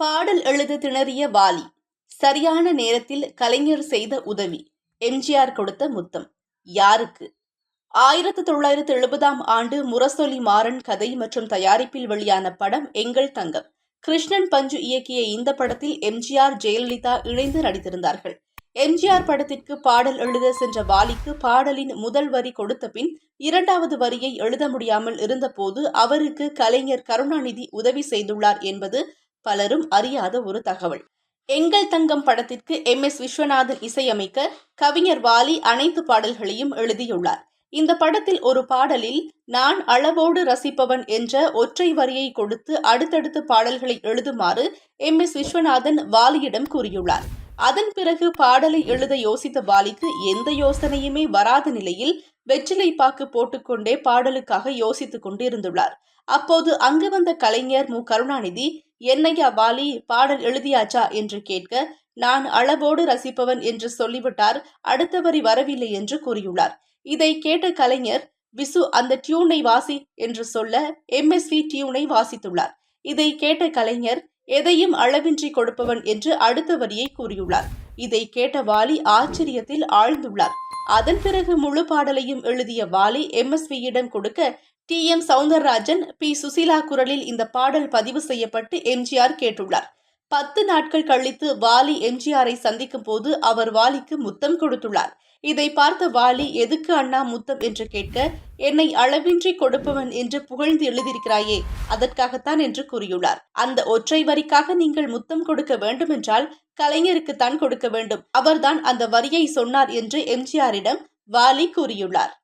பாடல் எழுத திணறிய வாலி சரியான நேரத்தில் கலைஞர் செய்த உதவி எம்ஜிஆர் கொடுத்த முத்தம். யாருக்கு? ஆயிரத்து தொள்ளாயிரத்து எழுபதாம் ஆண்டு முரசொலி மாறன் கதை மற்றும் தயாரிப்பில் வெளியான படம் எங்கள் தங்கம். கிருஷ்ணன் பஞ்சு இயக்கிய இந்த படத்தில் எம்ஜிஆர் ஜெயலலிதா இணைந்து நடித்திருந்தார்கள். எம்ஜிஆர் படத்திற்கு பாடல் எழுத சென்ற வாலிக்கு பாடலின் முதல் வரி கொடுத்த பின் இரண்டாவது வரியை எழுத முடியாமல் இருந்தபோது அவருக்கு கலைஞர் கருணாநிதி உதவி செய்துள்ளார் என்பது பலரும் அறியாத ஒரு தகவல். எங்கள் தங்கம் படத்திற்கு எம். எஸ். விஸ்வநாதன் இசையமைக்க கவிஞர் வாலி அனைத்து பாடல்களையும் எழுதியுள்ளார். இந்த படத்தில் ஒரு பாடலில் நான் அளவோடு ரசிப்பவன் என்ற ஒற்றை வரியை கொடுத்து அடுத்தடுத்து பாடல்களை எழுதுமாறு எம். எஸ். விஸ்வநாதன் வாலியிடம் கூறியுள்ளார். அதன் பிறகு பாடலை எழுத யோசித்த வாலிக்கு எந்த யோசனையுமே வராத நிலையில் வெற்றிலை பாக்கு போட்டுக்கொண்டே பாடலுக்காக யோசித்துக் கொண்டிருந்துள்ளார். அப்போது அங்கு வந்த கலைஞர் மு. கருணாநிதி என்னையா வாலி பாடல் எழுதியாச்சா? என்று கேட்க நான் அளவோடு ரசிப்பவன் என்று சொல்லிவிட்டார். அடுத்த வரி வரவில்லை என்று கூறியுள்ளார். இதை கேட்ட கலைஞர் விசு அந்த டியூனை வாசி என்று சொல்ல எம்எஸ்வி டியூனை வாசித்துள்ளார். இதை கேட்ட கலைஞர் எதையும் அளவின்றி கொடுப்பவன் என்று அடுத்த வரியை கூறியுள்ளார். இதை கேட்ட வாலி ஆச்சரியத்தில் ஆழ்ந்துள்ளார். அதன் பிறகு முழு பாடலையும் எழுதிய வாலி எம்எஸ்வியிடம் கொடுக்க T M Soundararajan P Susheela குரலில் இந்த பாடல் பதிவு செய்யப்பட்டு எம்ஜிஆர் கேட்டுள்ளார். பத்து நாட்கள் கழித்து வாலி எம்ஜிஆரை சந்திக்கும் போது அவர் வாலிக்கு முத்தம் கொடுத்துள்ளார். இதை பார்த்த வாலி எதுக்கு அண்ணா முத்தம்? என்று கேட்க என்னை அளவின்றி கொடுப்பவன் என்று புகழ்ந்து எழுதியிருக்கிறாயே அதற்காகத்தான் என்று கூறியுள்ளார். அந்த ஒற்றை வரிக்காக நீங்கள் முத்தம் கொடுக்க வேண்டுமென்றால் கலைஞருக்கு தான் கொடுக்க வேண்டும். அவர்தான் அந்த வரியை சொன்னார் என்று எம்ஜிஆரிடம் வாலி கூறியுள்ளார்.